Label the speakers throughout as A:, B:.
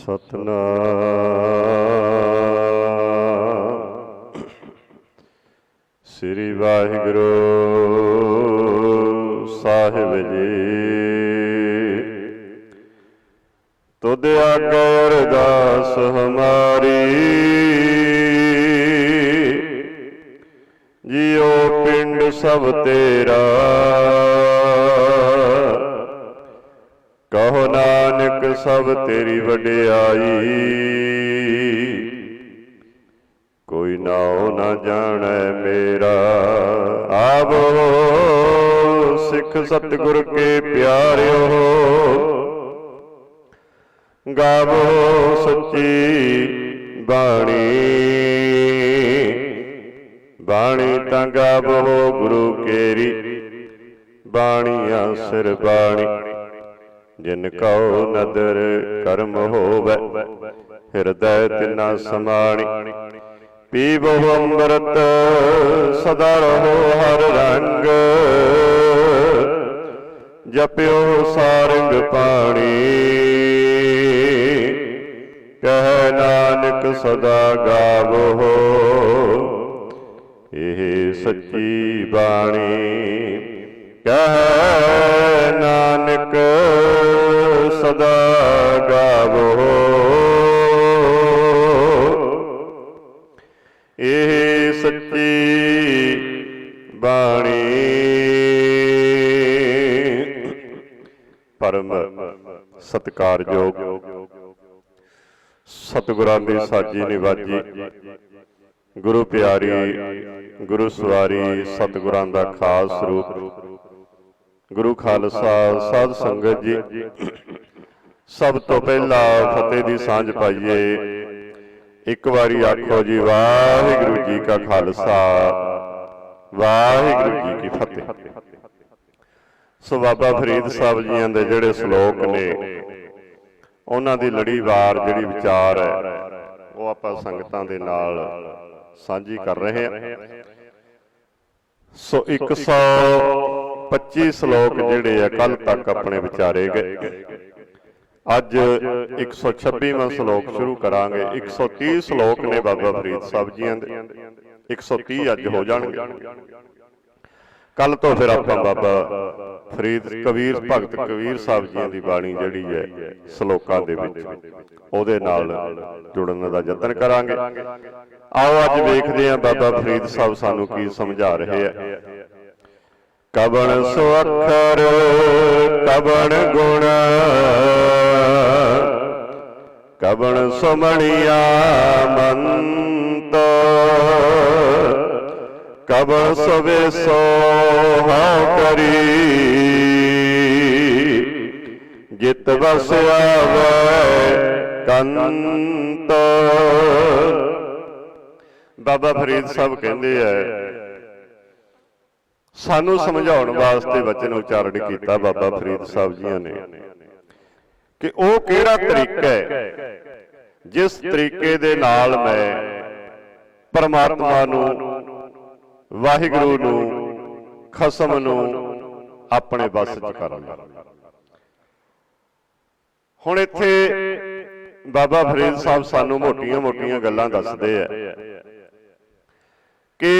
A: ਸਤਨਾਮ। ਸ੍ਰੀ ਵਾਹਿਗੁਰੂ ਸਾਹਿਬ ਜੀ। ਤੁਧ ਆਗੇ ਅਰਦਾਸ ਹਮਾਰੀ। ਜਿਉ ਪਿੰਡ ਸਭ ਤੇਰਾ। ਸਭ ਤੇਰੀ ਵਡਿਆਈ। ਕੋਈ ਨਾਉ ਨਾ ਜਾਣੈ ਮੇਰਾ। ਆਵੋ ਸਿੱਖ ਸਤਿਗੁਰ ਕੇ ਪਿਆਰਿਓ। ਗਾਵੋ ਸੱਚੀ ਬਾਣੀ। ਬਾਣੀ ਤਾਂ ਗਾਵੋ ਗੁਰੂ ਕੇਰੀ। ਬਾਣੀਆਂ ਸਿਰ ਬਾਣੀ। ਜਿਨ ਕਉ ਨਦਰ ਕਰਮ ਹੋਵੇ, ਹਿਰਦੈ ਤਿਨਾ ਸਮਾਣੀ। ਪੀਵੋ ਅੰਮ੍ਰਿਤ, ਸਦਾ ਰਹੋ ਹਰ ਰੰਗ। ਜਪਿਓ ਸਾਰੰਗ ਪਾਣੀ। ਕਹਿ ਨਾਨਕ ਸਦਾ ਗਾਵੋ। ਇਹ ਸੱਚੀ ਬਾਣੀ। ਕਹਿ ਸਦਾ ਗਾਵੋ। ਇਹ ਸੱਚੀ ਬਾਣੀ। ਪਰਮ ਸਤਿਕਾਰਯੋਗ। ਸਤਿਗੁਰਾਂ ਦੀ ਸਾਜੀ ਨਿਵਾਜੀ। ਗੁਰੂ ਪਿਆਰੀ, ਗੁਰੂ ਸਵਾਰੀ, ਸਤਿਗੁਰਾਂ ਦਾ ਖਾਸ ਰੂਪ। ਗੁਰੂ ਖਾਲਸਾ, ਸਾਧ ਸੰਗਤ ਜੀ। ਸਭ ਤੋਂ ਪਹਿਲਾਂ ਫਤਿਹ ਦੀ ਸਾਂਝ ਪਾਈਏ। ਇੱਕ ਵਾਰੀ ਆਖੋ ਜੀ, ਵਾਹਿਗੁਰੂ ਜੀ ਕਾ ਖਾਲਸਾ, ਵਾਹਿਗੁਰੂ ਜੀ ਕੀ ਫਤਿਹ। ਸੋ ਬਾਬਾ ਫਰੀਦ ਸਾਹਿਬ ਜੀਆਂ ਦੇ ਜਿਹੜੇ ਸ਼ਲੋਕ ਨੇ, ਉਹਨਾਂ ਦੀ ਲੜੀਵਾਰ ਜਿਹੜੀ ਵਿਚਾਰ ਹੈ, ਉਹ ਆਪਾਂ ਸੰਗਤਾਂ ਦੇ ਨਾਲ ਸਾਂਝੀ ਕਰ ਰਹੇ ਹਾਂ। ਸੋ 125 ਸ਼ਲੋਕ ਜਿਹੜੇ ਆ ਕੱਲ ਤੱਕ ਆਪਣੇ ਵਿਚਾਰੇ ਗਏ। ਅੱਜ 126ਵਾਂ ਸ਼ਲੋਕ ਸ਼ੁਰੂ ਕਰਾਂਗੇ। 130 ਸ਼ਲੋਕ ਨੇ ਬਾਬਾ ਫਰੀਦ ਸਾਹਿਬ ਜੀਆਂ ਦੇ। 130 ਅੱਜ ਹੋ ਜਾਣਗੇ। ਕੱਲ ਤੋਂ ਫਿਰ ਆਪਾਂ ਬਾਬਾ ਫਰੀਦ ਕਬੀਰ, ਭਗਤ ਕਬੀਰ ਸਾਹਿਬ ਜੀਆਂ ਦੀ ਬਾਣੀ ਜਿਹੜੀ ਹੈ, ਸ਼ਲੋਕਾਂ ਦੇ ਵਿੱਚ, ਉਹਦੇ ਨਾਲ ਜੁੜਨ ਦਾ ਯਤਨ ਕਰਾਂਗੇ। ਆਓ ਅੱਜ ਵੇਖਦੇ ਹਾਂ ਬਾਬਾ ਫਰੀਦ ਸਾਹਿਬ ਸਾਨੂੰ ਕੀ ਸਮਝਾ ਰਹੇ ਆ। ਕਬਣ ਸੋ ਅੱਖਰ ਕਬਣ ਗੁਣ। ਕਬਣ ਸੁਮਣੀਆ ਮੰਤ। ਕਬਣ ਸਵੇ ਸੋ ਹਉ ਕਰੀ। ਜਿਤ ਵਸ ਆਵੇ ਕੰਤ। ਬਾਬਾ ਫਰੀਦ ਸਾਹਿਬ ਕਹਿੰਦੇ ਐ ਸਾਨੂੰ ਸਮਝਾਉਣ ਵਾਸਤੇ ਵਚਨ ਉਚਾਰਨ ਕੀਤਾ ਬਾਬਾ ਫਰੀਦ ਸਾਹਿਬ ਜੀਆਂ ਨੇ। ਕਿ ਉਹ ਕਿਹੜਾ ਤਰੀਕਾ ਹੈ? ਜਿਸ ਤਰੀਕੇ ਦੇ ਨਾਲ ਮੈਂ ਪਰਮਾਤਮਾ ਨੂੰ ਵਾਹਿਗੁਰੂ ਨੂੰ ਖਸਮ ਨੂੰ ਆਪਣੇ ਵੱਸ 'ਚ ਕਰ ਲਾਂ ਹੁਣ ਇੱਥੇ ਬਾਬਾ ਫਰੀਦ ਸਾਹਿਬ ਸਾਨੂੰ ਮੋਟੀਆਂ-ਮੋਟੀਆਂ ਗੱਲਾਂ ਦੱਸਦੇ ਆ ਕਿ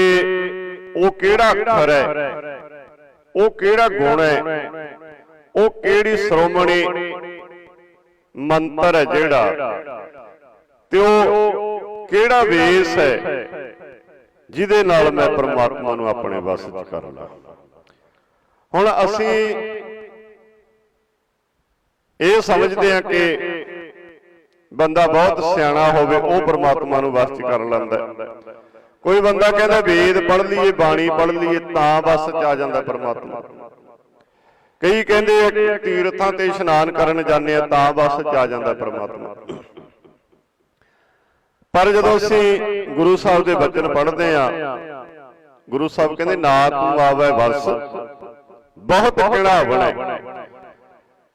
A: ਉਹ ਕਿਹੜਾ ਅੱਖਰ ਹੈ? ਉਹ ਕਿਹੜਾ ਗੁਣ ਹੈ? ਉਹ ਕਿਹੜੀ ਸ਼੍ਰੋਮਣੀ ਮੰਤਰ ਹੈ ਜਿਹੜਾ? ਤੇ ਉਹ ਕਿਹੜਾ ਵੇਸ ਹੈ? ਜਿਹਦੇ ਨਾਲ ਮੈਂ ਪਰਮਾਤਮਾ ਨੂੰ ਆਪਣੇ ਵੱਸ 'ਚ ਕਰ ਲਾਂ। ਹੁਣ ਅਸੀਂ ਇਹ ਸਮਝਦੇ ਹਾਂ ਕਿ ਬੰਦਾ ਬਹੁਤ ਸਿਆਣਾ ਹੋਵੇ, ਉਹ ਪਰਮਾਤਮਾ ਨੂੰ ਵੱਸ 'ਚ ਕਰ ਲੈਂਦਾ ਕੋਈ ਬੰਦਾ ਕਹਿੰਦਾ ਵੇਦ ਪੜ੍ਹ ਲਈਏ ਬਾਣੀ ਪੜ੍ਹ ਲਈਏ ਤਾਂ ਵੱਸ 'ਚ ਆ ਜਾਂਦਾ ਪਰਮਾਤਮਾ। ਕਈ ਕਹਿੰਦੇ ਆ ਤੀਰਥਾਂ ਤੇ ਇਸ਼ਨਾਨ ਕਰਨ ਜਾਂਦੇ ਆ ਤਾਂ ਵੱਸ 'ਚ ਆ ਜਾਂਦਾ ਪਰਮਾਤਮਾ। ਪਰ ਜਦੋਂ ਅਸੀਂ ਗੁਰੂ ਸਾਹਿਬ ਦੇ ਬਚਨ ਪੜ੍ਹਦੇ ਆ ਗੁਰੂ ਸਾਹਿਬ ਕਹਿੰਦੇ ਨਾ ਤੂੰ ਆਵੇ ਵਸ ਬਹੁਤ ਕਿਹੜਾ ਬਣੇ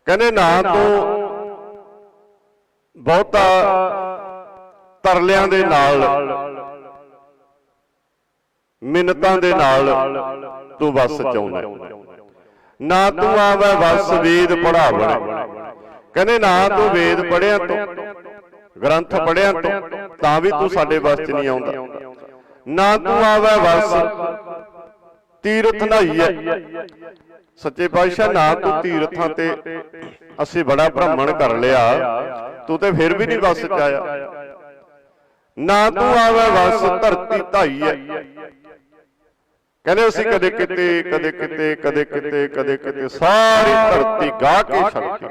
A: ਕਹਿੰਦੇ ਨਾ ਤੂੰ ਬਹੁਤਾ ਤਰਲਿਆਂ ਦੇ ਨਾਲ ਮਿੰਨਤਾਂ ਦੇ ਨਾਲ ਤੂੰ ਵਸ ਚਾਉਣਾ ਨਾ ਤੂੰ ਆਵੇ ਵਸ ਵੇਦ ਪੜਾਵਣ ਕਹਿੰਦੇ ਨਾ ਤੂੰ ਵੇਦ ਪੜਿਆ ਤੂੰ ਗ੍ਰੰਥ ਪੜਿਆ ਤੋਂ ਤਾਂ ਵੀ ਤੂੰ ਸਾਡੇ ਵਸ ਚ ਨਹੀਂ ਆਉਂਦਾ। ਨਾ ਤੂੰ ਆਵੇ ਵਸ ਤੀਰਥ ਨਹਾਈਐ ਸੱਚੇ ਪਾਤਸ਼ਾਹ ਨਾ ਤੂੰ ਤੀਰਥਾਂ ਤੇ ਅਸੀਂ ਬੜਾ ਭ੍ਰਮਣ ਕਰ ਲਿਆ। ਤੂੰ ਤੇ ਫਿਰ ਵੀ ਨਹੀਂ ਵਸ ਚ ਆਇਆ। ਨਾ ਤੂੰ ਆਵੇ ਵਸ ਧਰਤੀ ਧਾਈਐ ਕਹਿੰਦੇ ਅਸੀਂ ਕਦੇ ਕਿਤੇ ਕਦੇ ਕਿਤੇ ਕਦੇ ਕਿਤੇ ਕਦੇ ਕਿਤੇ ਸਾਰੀ ਧਰਤੀ ਗਾਹ ਕੇ ਛੱਡਤੀ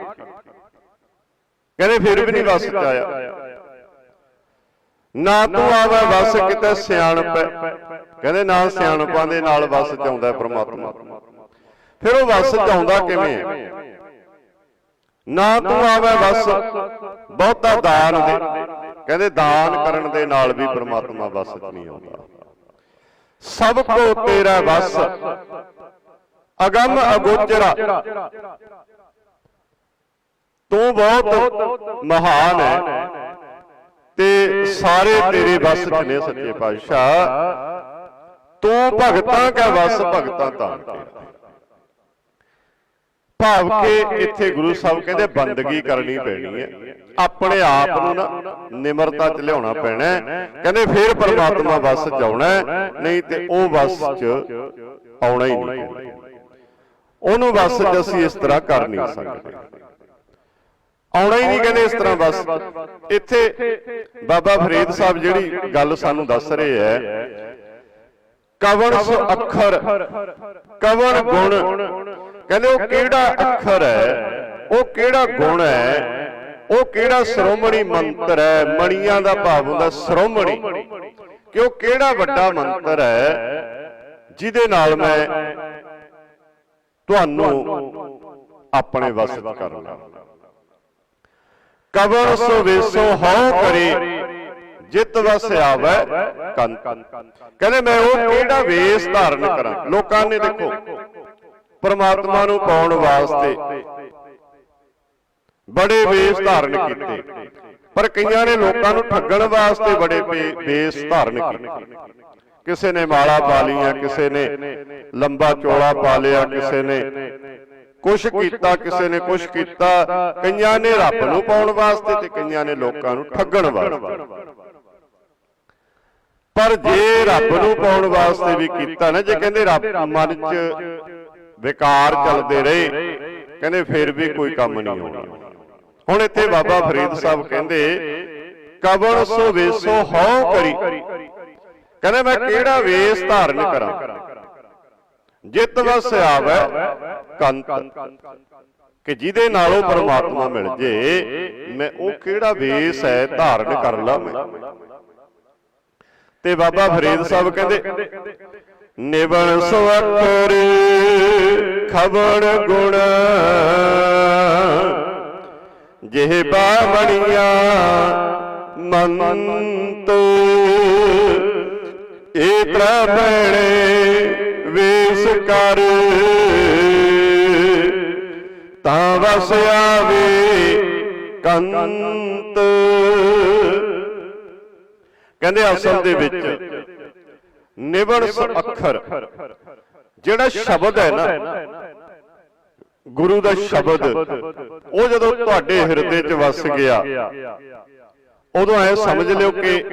A: ਕਹਿੰਦੇ ਫਿਰ ਵੀ ਨਹੀਂ ਵਸ ਚ ਆਇਆ ਨਾ ਤੂੰ ਆਵੇ ਵਸ ਕਿਤੇ ਸਿਆਣਪ। ਕਹਿੰਦੇ ਨਾ ਸਿਆਣਪਾਂ ਦੇ ਨਾਲ ਵਸ ਚ ਆਉਂਦਾ ਹੈ ਪ੍ਰਮਾਤਮਾ। ਫਿਰ ਉਹ ਵਸ ਚ ਆਉਂਦਾ ਕਿਵੇਂ? ਹੈ ਨਾ ਤੂੰ ਆਵੇ ਵਸ ਬਹੁਤਾ ਦਾਨ ਦੇ। ਕਹਿੰਦੇ ਦਾਨ ਕਰਨ ਦੇ ਨਾਲ ਵੀ ਪ੍ਰਮਾਤਮਾ ਵਸ ਚ ਨਹੀਂ ਆਉਂਦਾ। ਸਭ ਕੋ ਤੇਰਾ ਵਸ। ਅਗੰਮ ਅਗੋਚਰਾ। ਤੂੰ ਬਹੁਤ ਮਹਾਨ ਹੈ ਤੇ ਸਾਰੇ ਤੇਰੇ ਵਸ ਚ ਨੇ ਸੱਚੇ ਪਾਤਸ਼ਾਹ। ਤੂੰ ਭਗਤਾਂ ਕਾ ਵਸ, ਭਗਤਾਂ ਤਾਂ ਭਾਵ ਕਿ ਇੱਥੇ ਗੁਰੂ ਸਾਹਿਬ ਕਹਿੰਦੇ ਬੰਦਗੀ ਕਰਨੀ ਪੈਣੀ ਹੈ। ਆਪਣੇ ਆਪ ਨੂੰ ਨਾ ਨਿਮਰਤਾ ਚ ਲਿਆਉਣਾ ਪੈਣਾ। ਕਹਿੰਦੇ ਫੇਰ ਪਰਮਾਤਮਾ ਵਸ ਚ ਆਉਣਾ ਨਹੀਂ ਤੇ ਉਹ ਵਸ ਚ ਆਉਣਾ ਹੀ ਨਹੀਂ ਉਹਨੂੰ ਵਸ ਚ ਅਸੀਂ ਇਸ ਤਰ੍ਹਾਂ ਕਰ ਨਹੀਂ ਸਕਦੇ। ਆਉਣਾ ਹੀ ਨਹੀਂ ਕਹਿੰਦੇ ਇਸ ਤਰ੍ਹਾਂ ਬਸ ਇੱਥੇ ਬਾਬਾ ਫਰੀਦ ਸਾਹਿਬ ਜਿਹੜੀ ਗੱਲ ਸਾਨੂੰ ਦੱਸ ਰਹੇ ਹੈ। ਕਵਣ ਸੋ ਅੱਖਰ। ਕਵਣ ਗੁਣ। ਕਹਿੰਦੇ ਉਹ ਕਿਹੜਾ ਅੱਖਰ ਹੈ? ਉਹ ਕਿਹੜਾ ਗੁਣ ਹੈ? ਉਹ ਕਿਹੜਾ ਸ਼੍ਰੋਮਣੀ ਮੰਤਰ ਹੈ? ਮਣੀਆਂ ਦਾ ਭਾਵ ਹੁੰਦਾ ਸ਼੍ਰੋਮਣੀ। ਕਿ ਉਹ ਕਿਹੜਾ ਵੱਡਾ ਮੰਤਰ ਹੈ? ਜਿਹਦੇ ਨਾਲ ਮੈਂ ਤੁਹਾਨੂੰ ਆਪਣੇ ਵਸ ਚ ਕਰ ਲਾਂ ਕਵਰ ਸੋ ਵੇਸੋ ਹਉ ਕਰੇ, ਜਿਤ ਵਸ ਆਵੈ ਕੰਤ। ਕਹਿੰਦੇ ਮੈਂ ਉਹ ਕਿਹੜਾ ਵੇਸ ਧਾਰਨ ਕਰਾਂ? ਲੋਕਾਂ ਨੇ ਦੇਖੋ ਪਰਮਾਤਮਾ ਨੂੰ ਪਾਉਣ ਵਾਸਤੇ। ਬੜੇ ਵੇਸ ਧਾਰਨ ਕੀਤੇ। ਪਰ ਕਈਆਂ ਨੇ ਲੋਕਾਂ ਨੂੰ ਠੱਗਣ ਵਾਸਤੇ ਬੜੇ ਵੇਸ ਧਾਰਨ ਕੀਤੇ। ਕਿਸੇ ਨੇ ਮਾਲਾ ਪਾ ਲਈਆਂ ਕਿਸੇ ਨੇ ਲੰਬਾ ਚੋਲਾ ਪਾ ਲਿਆ ਕਿਸੇ ਨੇ ਕੁਛ ਕੀਤਾ ਕਿਸੇ ਨੇ ਕੁਛ ਕੀਤਾ। ਕਈਆਂ ਨੇ ਰੱਬ ਨੂੰ ਪਾਉਣ ਵਾਸਤੇ ਤੇ ਕਈਆਂ ਨੇ ਲੋਕਾਂ ਨੂੰ ਠੱਗਣ ਵਾਸਤੇ। ਪਰ ਜੇ ਰੱਬ ਨੂੰ ਪਾਉਣ ਵਾਸਤੇ ਵੀ ਕੀਤਾ ਨਾ ਜੇ ਕਹਿੰਦੇ ਰੱਬ ਮਨ 'ਚ ਵਿਕਾਰ ਚੱਲਦੇ ਰਹੇ। ਕਹਿੰਦੇ ਫਿਰ ਵੀ ਕੋਈ ਕੰਮ ਨਹੀਂ ਹੋਣਾ। ਹੁਣ। ਇੱਥੇ ਬਾਬਾ ਫਰੀਦ ਸਾਹਿਬ ਕਹਿੰਦੇ ਕਵਣ ਸੋ ਵੇਸੋ ਹਉ ਕਰੀ। ਕਹਿੰਦੇ ਮੈਂ ਕਿਹੜਾ ਵੇਸ ਧਾਰਨ ਕਰਾਂ? ਜਿਤ ਵਸ ਆਵੈ ਕੰਤ। ਕਿ ਜਿਹਦੇ ਨਾਲੋਂ ਪਰਮਾਤਮਾ ਮਿਲ ਜੇ ਮੈਂ ਉਹ ਕਿਹੜਾ ਵੇਸ ਹੈ ਧਾਰਨ ਕਰ ਲਾਂ ਮੈਂ? ਤੇ ਬਾਬਾ ਫਰੀਦ ਸਾਹਿਬ ਕਹਿੰਦੇ ਨਿਵਣ ਸਵਖਰ ਖਬਰ ਗੁਣ। ਜਿਹ ਬਾਵਣੀਆਂ ਮੰਤ ਏਤਰ ਬਣੇ ਵੇਸ ਕਰ। ਤਾਂ ਵਸ ਆਵੇ ਕੰਤ। ਕਹਿੰਦੇ ਅਸਲ ਦੇ ਵਿੱਚ ਨਿਵਣ ਅੱਖਰ ਜਿਹੜਾ ਸ਼ਬਦ ਹੈ ਨਾ ਗੁਰੂ ਦਾ ਸ਼ਬਦ ਉਹ ਜਦੋਂ ਤੁਹਾਡੇ ਹਿਰਦੇ 'ਚ ਵਸ ਗਿਆ ਉਦੋਂ ਐ ਸਮਝ ਲਿਓ ਕਿ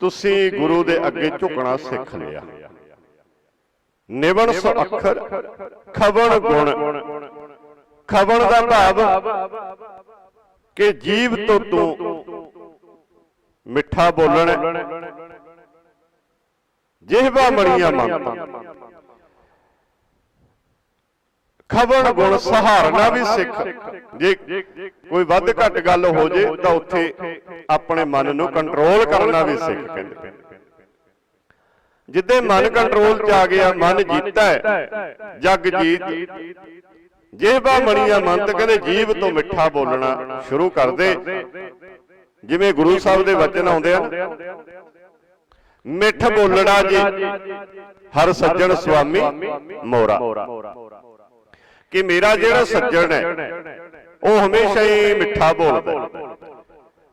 A: ਤੁਸੀਂ ਗੁਰੂ ਦੇ ਅੱਗੇ ਝੁਕਣਾ ਸਿੱਖ ਲਿਆ। ਨਿਵਣ ਸ ਅੱਖਰ ਖਵਣ ਗੁਣ। ਖਵਣ ਦਾ ਭਾਵ ਕਿ ਜੀਵ ਤੋਂ ਤੂੰ ਮਿੱਠਾ ਬੋਲਣ। ਜਿਹਵਾ ਮਣੀਆਂ ਮੰਨਤਾ ਖਬਰ ਗੁਣ ਸਹਾਰਨਾ ਵੀ ਸਿੱਖ। ਜੇ ਕੋਈ ਵੱਧ ਘੱਟ ਗੱਲ ਹੋ ਜੇ ਤਾਂ ਉੱਥੇ ਆਪਣੇ ਮਨ ਨੂੰ ਕੰਟਰੋਲ ਕਰਨਾ ਵੀ ਸਿੱਖ। ਕਹਿੰਦੇ ਜਿੱਦੇ ਮਨ ਕੰਟਰੋਲ ਚ ਆ ਗਿਆ ਮਨ ਜੀਤਾ ਹੈ। ਜਗ ਜੀਤ। ਜਿਹਵਾ ਮਣੀਆਂ ਮੰਤ ਕਹਿੰਦੇ ਜੀਵ ਤੋਂ ਮਿੱਠਾ ਬੋਲਣਾ ਸ਼ੁਰੂ ਕਰ ਦੇ ਜਿਵੇਂ ਗੁਰੂ ਸਾਹਿਬ ਦੇ ਵਚਨ ਆਉਂਦੇ ਆ। ਮਿੱਠ ਬੋਲਣਾ ਜੀ। ਹਰ ਸੱਜਣ ਸੁਆਮੀ ਮੋਰਾ। ਕਿ ਮੇਰਾ ਜਿਹੜਾ ਸੱਜਣ ਹੈ, ਉਹ ਹਮੇਸ਼ਾ ਹੀ ਮਿੱਠਾ ਬੋਲਦਾ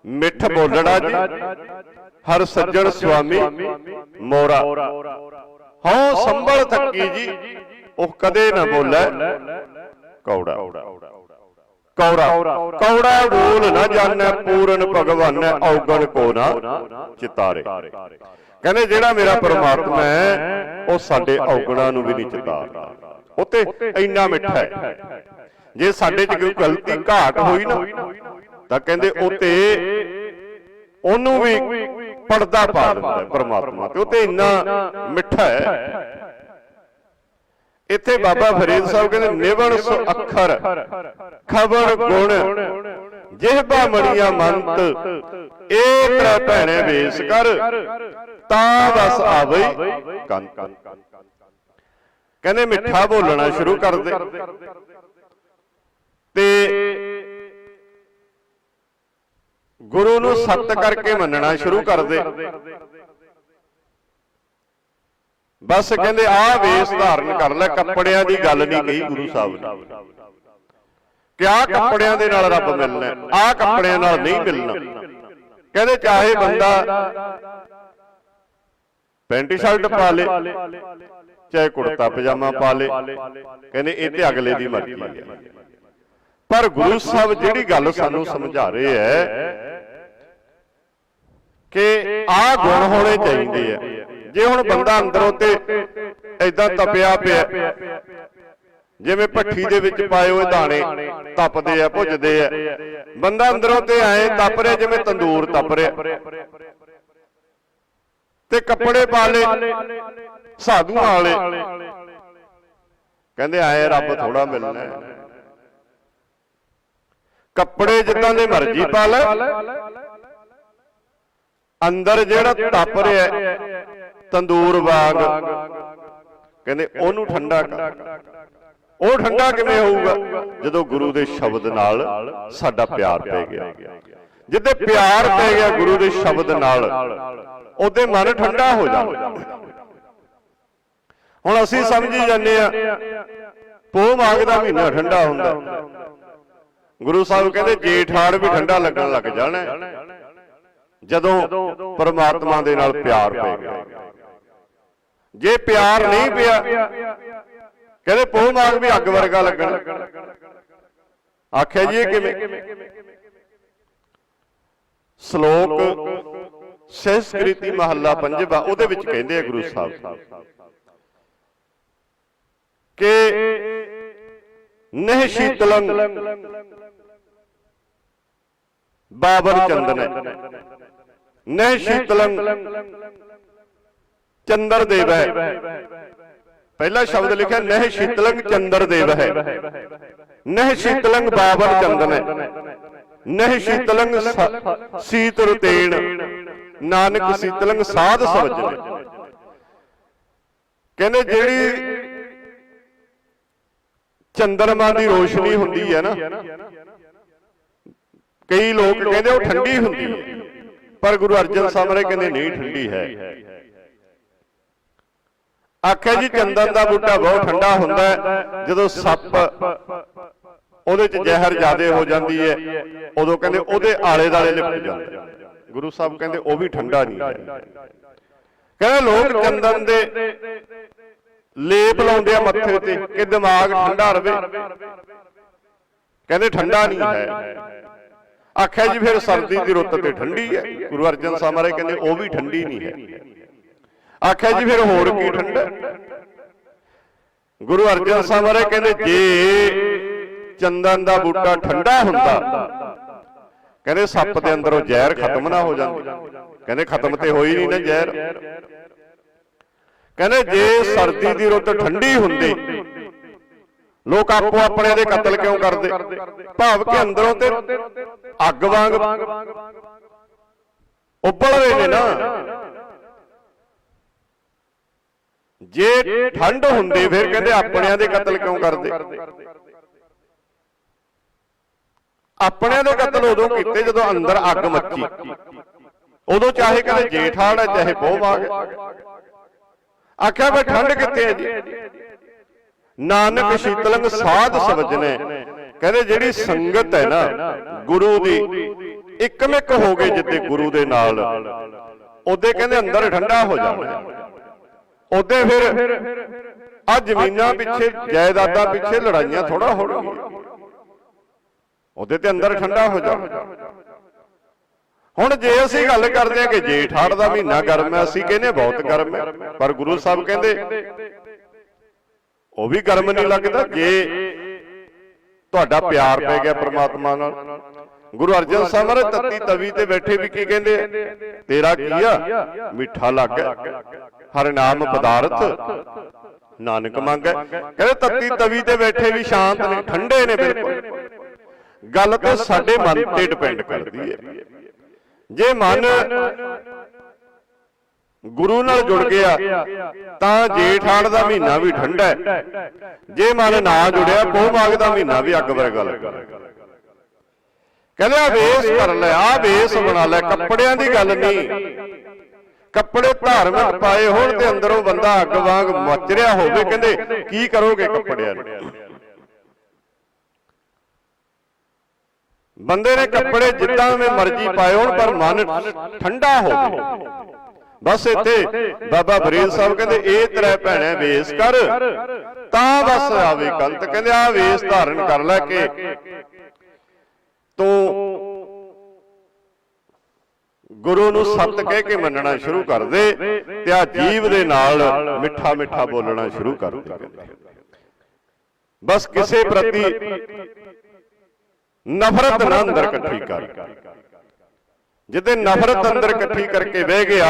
A: ਮਿੱਠ ਬੋਲੜਾ ਜੀ, ਹਰ ਸੱਜਣ ਸੁਆਮੀ ਮੋਰਾ। ਹਉ ਸੰਭਲ ਥੱਕੀ ਜੀ, ਉਹ ਕਦੇ ਨਾ ਬੋਲੇ ਕੌੜਾ। ਕੌੜਾ। ਕੌੜਾ ਬੋਲ ਨਾ ਜਾਣੈ, ਪੂਰਨ ਭਗਵਾਨ ਔਗਣ ਕੋ ਨਾ ਚਿਤਾਰੇ। ਕਹਿੰਦੇ ਜਿਹੜਾ ਮੇਰਾ ਪਰਮਾਤਮਾ ਹੈ ਉਹ ਸਾਡੇ ਔਗਣਾਂ ਨੂੰ ਵੀ ਨਹੀਂ ਚਿਤਾਰਦਾ। ਉਹ ਤੇ ਇੰਨਾ ਮਿੱਠਾ ਹੈ। ਜੇ ਸਾਡੇ 'ਚ ਕੋਈ ਗਲਤੀ ਘਾਟ ਹੋਈ ਨਾ ਤਾਂ ਕਹਿੰਦੇ ਉਹ ਤੇ ਉਹਨੂੰ ਵੀ ਪਰਦਾ ਪਾ ਦਿੰਦਾ ਪਰਮਾਤਮਾ ਤੇ। ਉਹ ਤੇ ਇੰਨਾ ਮਿੱਠਾ ਹੈ। ਇੱਥੇ ਬਾਬਾ ਫਰੀਦ ਸਾਹਿਬ ਕਹਿੰਦੇ ਨਿਵਣ ਸੁ ਅੱਖਰ ਖਬਰ ਗੁਣ ਜਿਹਬਾ ਮਣੀਆਂ ਮੰਤ ਏ ਤ੍ਰੈ ਭੈਣੇ ਵੇਸ ਕਰ ਤਾਂ ਬਸ ਆਵਈ ਕੰਤ। ਕਹਿੰਦੇ ਮਿੱਠਾ ਬੋਲਣਾ ਸ਼ੁਰੂ ਕਰ ਦੇ। ਤੇ ਗੁਰੂ ਨੂੰ ਸਤ ਕਰਕੇ ਮੰਨਣਾ ਸ਼ੁਰੂ ਕਰ ਦੇ। ਬਸ ਕਹਿੰਦੇ ਆਹ ਵੇਸ ਧਾਰਨ ਕਰ ਲੈ ਕੱਪੜਿਆਂ ਦੀ ਗੱਲ ਨਹੀਂ ਕਹੀ ਗੁਰੂ ਸਾਹਿਬ ਨੇ ਕਿਆ ਕੱਪੜਿਆਂ ਦੇ ਨਾਲ ਰੱਬ ਮਿਲਣਾ ਆਹ ਕੱਪੜਿਆਂ ਨਾਲ ਨਹੀਂ ਮਿਲਣਾ। ਕਹਿੰਦੇ ਚਾਹੇ ਬੰਦਾ ਪੈਂਟ ਸ਼ਰਟ ਪਾ ਲੇ ਚਾਹੇ ਕੁੜਤਾ ਪਜਾਮਾ ਪਾ ਲੇ ਕਹਿੰਦੇ ਇਹ ਤੇ ਅਗਲੇ ਦੀ ਮਰਜ਼ੀ ਹੈ। ਪਰ ਗੁਰੂ ਸਾਹਿਬ ਜਿਹੜੀ ਗੱਲ ਸਾਨੂੰ ਸਮਝਾ ਰਹੇ ਹੈ ਕਿ ਆਹ ਗੁਣ ਹੋਣੇ ਚਾਹੀਦੇ ਆ ਜੇ ਹੁਣ ਬੰਦਾ ਅੰਦਰੋਂ ਤੇ ਐਦਾਂ ਤਪਿਆ ਪਿਆ ਜਿਵੇਂ ਭੱਠੀ ਦੇ ਵਿੱਚ ਪਾਏ ਹੋਏ ਦਾਣੇ ਤਪਦੇ ਆ ਭੁੱਜਦੇ ਆ। ਬੰਦਾ ਅੰਦਰੋਂ ਤੇ ਐ ਤਪ ਰਿਹਾ ਜਿਵੇਂ ਤੰਦੂਰ ਤਪ ਰਿਹਾ। ਤੇ ਕੱਪੜੇ ਪਾ ਲੇ ਸਾਧੂਆਂ ਵਾਲੇ। ਕਹਿੰਦੇ ਆਏ ਰੱਬ ਥੋੜਾ ਮਿਲਣਾ ਕੱਪੜੇ ਜਿੱਦਾਂ ਦੇ ਮਰਜ਼ੀ ਪਾ ਲੈ ਅੰਦਰ ਜਿਹੜਾ ਤਪ ਰਿਹਾ ਤੰਦੂਰ ਬਾਗ। ਕਹਿੰਦੇ ਉਹਨੂੰ ਠੰਡਾ ਕਰ। ਉਹ ਠੰਡਾ ਕਿਵੇਂ ਹੋਊਗਾ? ਜਦੋਂ ਗੁਰੂ ਦੇ ਸ਼ਬਦ ਨਾਲ ਸਾਡਾ ਪਿਆਰ ਪੈ ਗਿਆ। ਜਿੱਦੇ ਪਿਆਰ ਪੈ ਗਿਆ ਗੁਰੂ ਦੇ ਸ਼ਬਦ ਨਾਲ, ਉਹਦੇ ਮਨ ਠੰਡਾ ਹੋ ਜਾਂਦਾ। ਹੁਣ ਅਸੀਂ ਸਮਝੀ ਜਾਂਦੇ ਆ ਪੋ ਮਾਘ ਦਾ ਮਹੀਨਾ ਠੰਡਾ ਹੁੰਦਾ। ਗੁਰੂ ਸਾਹਿਬ ਕਹਿੰਦੇ ਜੇਠਾੜ ਵੀ ਠੰਡਾ ਲੱਗਣ ਲੱਗ ਜਾਣਾ। ਜਦੋਂ ਪਰਮਾਤਮਾ ਦੇ ਨਾਲ ਪਿਆਰ ਪੈ ਗਿਆ। ਜੇ ਪਿਆਰ ਨਹੀਂ ਪਿਆ, ਕਹਿੰਦੇ ਪੋਹ ਮਾਘ ਵੀ ਅੱਗ ਵਰਗਾ ਲੱਗਣ। ਆਖਿਆ ਜੀ ਇਹ ਕਿਵੇਂ? ਸ਼ਲੋਕ ਸੰਸਕ੍ਰਿਤੀ ਮਹੱਲਾ ਪੰਜਵਾ, ਉਹਦੇ ਵਿੱਚ ਕਹਿੰਦੇ ਆ ਗੁਰੂ ਸਾਹਿਬ। ਕਿ ਨਹਿ ਸ਼ੀਤਲੰ ਬਾਬਰ ਚੰਦਨ। ਨਹਿ ਸ਼ੀਤਲੰ ਚੰਦਰ ਦੇਵ ਹੈ। ਪਹਿਲਾ ਸ਼ਬਦ ਲਿਖਿਆ ਨਹਿ ਸ਼ੀਤਲੰ ਚੰਦਰ ਦੇਵ ਹੈ। ਨਹਿ ਸ਼ੀਤਲੰ ਬਾਬਰ ਚੰਦਨ ਹੈ। ਨਹਿ ਸ਼ੀਤਲੰ ਸੀਤ ਰਤੇਣ। ਨਾਨਕ ਸੀਤਲੰ ਸਾਧ ਸਵਜਨ ਕਹਿੰਦੇ ਜਿਹੜੀ ਚੰਦਰਮਾ ਦੀ ਰੋਸ਼ਨੀ ਹੁੰਦੀ ਹੈ ਨਾ ਕਈ ਲੋਕ ਕਹਿੰਦੇ ਉਹ ਠੰਡੀ ਹੁੰਦੀ ਹੈ। ਪਰ ਗੁਰੂ ਅਰਜਨ ਸਾਹਿਬ ਨੇ ਕਹਿੰਦੇ ਨਹੀਂ ਠੰਡੀ ਹੈ। ਆਖਿਆ ਜੀ ਚੰਦਨ ਦਾ ਬੂਟਾ ਬਹੁਤ ਠੰਡਾ ਹੁੰਦਾ ਹੈ। ਜਦੋਂ ਸੱਪ ਉਹਦੇ ਚ ਜ਼ਹਿਰ ਜ਼ਿਆਦੇ ਹੋ ਜਾਂਦੀ ਹੈ ਉਦੋਂ ਕਹਿੰਦੇ ਉਹਦੇ ਆਲੇ ਦਾਲੇ ਲਿਪਟ ਜਾਂਦੇ ਗੁਰੂ ਸਾਹਿਬ ਕਹਿੰਦੇ ਉਹ ਵੀ ਠੰਡਾ ਨਹੀਂ ਹੈ। ਕਹਿੰਦੇ ਲੋਕ ਚੰਦਨ ਦੇ ਲੇਪ ਲਾਉਂਦੇ ਆ ਮੱਥੇ ਤੇ ਕਿ ਦਿਮਾਗ ਠੰਡਾ ਰਵੇ। ਕਹਿੰਦੇ ਠੰਡਾ ਨਹੀਂ ਹੈ। ਆਖਿਆ ਜੀ ਫਿਰ ਸਰਦੀ ਦੀ ਰੁੱਤ ਤੇ ਠੰਡੀ ਹੈ। ਗੁਰੂ ਅਰਜਨ ਸਾਹਿਬ ਮਹਾਰਾਜ ਕਹਿੰਦੇ ਉਹ ਵੀ ਠੰਡੀ ਨਹੀਂ ਹੈ। ਆਖਿਆ ਜੀ ਫਿਰ ਹੋਰ ਕੀ ਠੰਡਾ। ਗੁਰੂ ਅਰਜਨ ਸਾਹਿਬ ਮਹਾਰਾਜ ਕਹਿੰਦੇ, ਜੇ ਚੰਦਨ ਦਾ ਬੂਟਾ ਠੰਡਾ ਹੁੰਦਾ, ਕਹਿੰਦੇ ਸੱਪ ਦੇ ਅੰਦਰੋਂ ਜ਼ਹਿਰ ਖਤਮ ਨਾ ਹੋ ਜਾਂਦੀ। ਕਹਿੰਦੇ ਖਤਮ ਤੇ ਹੋਈ ਨਹੀਂ ਨਾ ਜ਼ਹਿਰ। ਕਹਿੰਦੇ ਜੇ ਸਰਦੀ ਦੀ ਰੁੱਤ ਠੰਡੀ ਹੁੰਦੀ, ਲੋਕ ਆਪੋ ਆਪਣੇ ਦੇ ਕਤਲ ਕਿਉਂ ਕਰਦੇ? ਭਾਵ ਕਿ ਅੰਦਰੋਂ ਤੇ ਅੱਗ ਵਾਂਗ ਉੱਬਲ ਰਹੇ ਨੇ ਨਾ। ਜੇ ਠੰਡ ਹੁੰਦੀ, ਫਿਰ ਕਹਿੰਦੇ ਆਪਣਿਆਂ ਦੇ ਕਤਲ ਕਿਉਂ ਕਰਦੇ? ਆਪਣਿਆਂ ਦੇ ਕਤਲ ਉਦੋਂ ਕੀਤੇ ਜਦੋਂ ਅੰਦਰ ਅੱਗ ਮੱਚੀ। ਉਦੋਂ ਚਾਹੇ ਕਹਿੰਦੇ ਜੇਠਾੜ ਹੈ, ਚਾਹੇ ਪੋਹ ਆਖਿਆ ਵੀ ਠੰਡ ਕਿੱਥੇ ਹੈ ਜੀ? ਨਾਨਕ ਸ਼ੀਤਲੰਗ ਸਾਧ ਸਵਜਨੇ ਕਹਿੰਦੇ ਜਿਹੜੀ ਸੰਗਤ ਹੈ ਨਾ, ਗੁਰੂ ਦੀ, ਇੱਕਮਿਕ ਹੋ ਗਏ ਜਿੱਤੇ ਗੁਰੂ ਦੇ ਨਾਲ। ਉਹਦੇ ਕਹਿੰਦੇ ਅੰਦਰ ਠੰਡਾ ਹੋ ਜਾਣਾ। ਉਹਦੇ ਫਿਰ ਆ ਜ਼ਮੀਨਾਂ ਪਿੱਛੇ ਜਾਇਦਾਦਾਂ ਪਿੱਛੇ ਲੜਾਈਆਂ ਥੋੜਾ ਹੋਣਗੀਆਂ। ਉਹਦੇ ਤੇ ਅੰਦਰ ਠੰਡਾ ਹੋ ਜਾ ਹੁਣ ਜੇ ਅਸੀਂ ਗੱਲ ਕਰਦੇ ਹਾਂ ਕਿ ਜੇਠ ਹਾੜ ਦਾ ਮਹੀਨਾ ਗਰਮ ਹੈ ਅਸੀਂ ਕਹਿੰਦੇ ਬਹੁਤ ਗਰਮ ਹੈ। ਪਰ ਗੁਰੂ ਸਾਹਿਬ ਕਹਿੰਦੇ ਉਹ ਵੀ ਗਰਮ ਨਹੀਂ ਲੱਗਦਾ ਜੇ ਤੁਹਾਡਾ ਪਿਆਰ ਪੈ ਗਿਆ ਪ੍ਰਮਾਤਮਾ ਨਾਲ। ਗੁਰੂ ਅਰਜਨ ਸਾਹਿਬ ਮਹਾਰਾਜ ਤੱਤੀ ਤਵੀ ਤੇ ਬੈਠੇ ਵੀ ਕੀ ਕਹਿੰਦੇ? ਆ? ਤੇਰਾ ਕੀ ਆ? ਮਿੱਠਾ ਲੱਗਾ ਹਰ ਨਾਮ ਪਦਾਰਥ। ਨਾਨਕ ਮੰਗੈ। ਕਹਿੰਦੇ ਤੱਤੀ ਤਵੀ ਤੇ ਬੈਠੇ ਵੀ ਸ਼ਾਂਤ ਨੇ ਠੰਡੇ ਨੇ ਬਿਲਕੁਲ। ਗੱਲ ਤੇ ਸਾਡੇ ਮਨ ਤੇ ਡਿਪੈਂਡ ਕਰਦੀ ਹੈ। ਜੇ ਮਨ ਗੁਰੂ ਨਾਲ ਜੁੜ ਗਿਆ ਤਾਂ ਜੇਠਾੜ ਦਾ ਮਹੀਨਾ ਵੀ ਠੰਡਾ ਹੈ। ਜੇ ਮਨ ਨਾ ਜੁੜਿਆ ਪੋਹ ਮਾਗ ਦਾ ਮਹੀਨਾ ਵੀ ਅੱਗ ਵਰਗਾ ਲੱਗਦਾ। ਕਹਿੰਦੇ ਆ ਵੇਸ ਕਰ ਲੈ ਆ ਵੇਸ ਬਣਾ ਲੈ ਕੱਪੜਿਆਂ ਦੀ ਗੱਲ ਨਹੀਂ। ਕੱਪੜੇ ਧਾਰਮਿਕ ਪਾਏ ਹੋਣ ਤੇ ਅੰਦਰੋਂ ਬੰਦਾ ਅੱਗ ਵਾਂਗ ਮੱਚ ਰਿਹਾ ਹੋਵੇ ਕਹਿੰਦੇ ਕੀ ਕਰੋਗੇ ਕੱਪੜਿਆਂ ਨੂੰ ਬੰਦੇ ਨੇ ਕੱਪੜੇ ਜਿੱਦਾਂ ਵੀ ਮਰਜ਼ੀ ਪਾਏ ਹੋਣ ਪਰ ਮਨ ਠੰਡਾ ਹੋਵੇ। ਬਸ ਇੱਥੇ ਬਾਬਾ ਫਰੀਦ ਸਾਹਿਬ ਕਹਿੰਦੇ ਇਹ ਤੇਰਾ ਭੈਣੇ ਵੇਸ ਕਰ। ਤਾਂ ਬਸ ਆਵੇ ਕੱਲ ਤੇ ਕਹਿੰਦੇ ਆ ਵੇਸ ਧਾਰਨ ਕਰ ਲੈ ਕੇ। ਤੂੰ ਗੁਰੂ ਨੂੰ ਸੱਤ ਕਹਿ ਕੇ ਮੰਨਣਾ ਸ਼ੁਰੂ ਕਰ ਦੇ ਤੇ ਆ ਜੀਵ ਦੇ ਨਾਲ ਮਿੱਠਾ ਮਿੱਠਾ ਬੋਲਣਾ ਸ਼ੁਰੂ ਕਰ ਦੇ। ਬਸ ਕਿਸੇ ਪ੍ਰਤੀ ਨਫ਼ਰਤ ਨਾ ਅੰਦਰ ਇਕੱਠੀ ਕਰ। ਜਿੱਦੇ ਨਫ਼ਰਤ ਅੰਦਰ ਇਕੱਠੀ ਕਰਕੇ ਬਹਿ ਗਿਆ,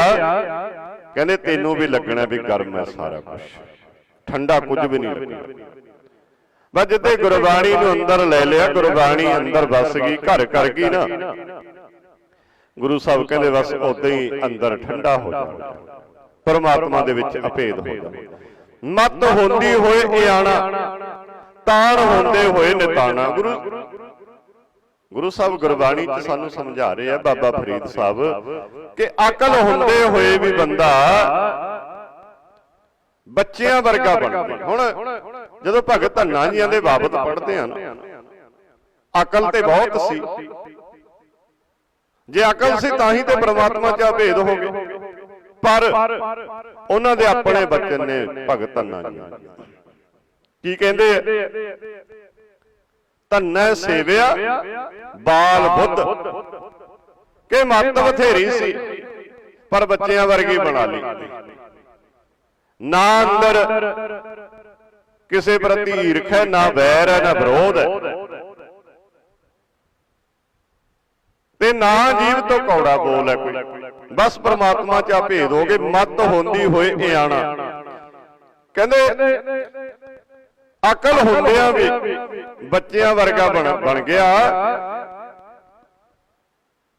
A: ਕਹਿੰਦੇ ਤੈਨੂੰ ਵੀ ਲੱਗਣਾ ਵੀ ਗਰਮ ਹੈ ਸਾਰਾ ਕੁਝ ਠੰਡਾ ਕੁਝ ਵੀ ਨਹੀਂ ਲੱਗਣਾ। ਬਸ ਜਿੱਦੇ ਗੁਰਬਾਣੀ ਨੂੰ ਅੰਦਰ ਲੈ ਲਿਆ ਗੁਰਬਾਣੀ ਅੰਦਰ ਵਸ ਗਈ ਘਰ ਕਰ ਗਈ ਨਾ। ਗੁਰੂ ਸਾਹਿਬ ਕਹਿੰਦੇ ਬਸ ਉਦਾਂ ਹੀ ਅੰਦਰ ਠੰਡਾ ਹੋ ਜਾਂਦਾ ਪਰਮਾਤਮਾ ਦੇ ਵਿੱਚ ਅਭੇਦ ਹੋ ਜਾਂਦਾ ਮਤ ਹੁੰਦੀ ਹੋਏ ਇਆਣਾ। ਤਾਣ ਹੁੰਦੇ ਹੋਏ ਨਿਤਾਣਾ। ਗੁਰੂ ਗੁਰੂ ਸਾਹਿਬ ਗੁਰਬਾਣੀ ਚ ਸਾਨੂੰ ਸਮਝਾ ਰਹੇ ਆ ਬਾਬਾ ਫਰੀਦ ਸਾਹਿਬ ਕਿ ਅਕਲ ਹੁੰਦੇ ਹੋਏ ਵੀ ਬੰਦਾ ਬੱਚਿਆਂ ਵਰਗਾ ਬਣਦਾ। ਹੁਣ ਜਦੋਂ ਭਗਤ ਧੰਨਾ ਜੀਆਂ ਦੇ ਬਾਬਤ ਪੜ੍ਹਦੇ ਆ ਨਾ ਅਕਲ ਤੇ ਬਹੁਤ ਸੀ। ਜੇ ਅਕਲ ਸੀ ਤਾਂ ਹੀ ਤੇ ਪ੍ਰਮਾਤਮਾ 'ਚ ਭੇਦ ਹੋ ਗਏ ਪਰ ਉਹਨਾਂ ਦੇ ਆਪਣੇ ਬਚਨ ਨੇ ਭਗਤ ਧੰਨਾ ਜੀ ਕੀ ਕਹਿੰਦੇ ਧੰਨਾ ਸੇਵਿਆ ਬਾਲ ਬੁੱਧ। ਕਿ ਮੱਤ ਬਥੇਰੀ ਸੀ। ਪਰ ਬੱਚਿਆਂ ਵਰਗੀ ਬਣਾ ਲਈ। ਨਾ ਅੰਦਰ ਕਿਸੇ ਪ੍ਰਤੀ ਈਰਖ ਹੈ ਨਾ ਵੈਰ ਹੈ ਨਾ ਵਿਰੋਧ। ਹੈ ਤੇ ਨਾ ਜੀਵ ਤੋਂ ਕੌੜਾ ਬੋਲ ਹੈ ਕੋਈ। ਬਸ ਪ੍ਰਮਾਤਮਾ ਚ ਆ ਭੇਦ ਹੋ ਗਏ ਮਤ ਹੁੰਦੀ ਹੋਏ ਇਆਣਾ। ਕਹਿੰਦੇ ਅਕਲ ਹੁੰਦਿਆਂ ਵੀ ਬੱਚਿਆਂ ਵਰਗਾ ਬਣ ਬਣ ਗਿਆ।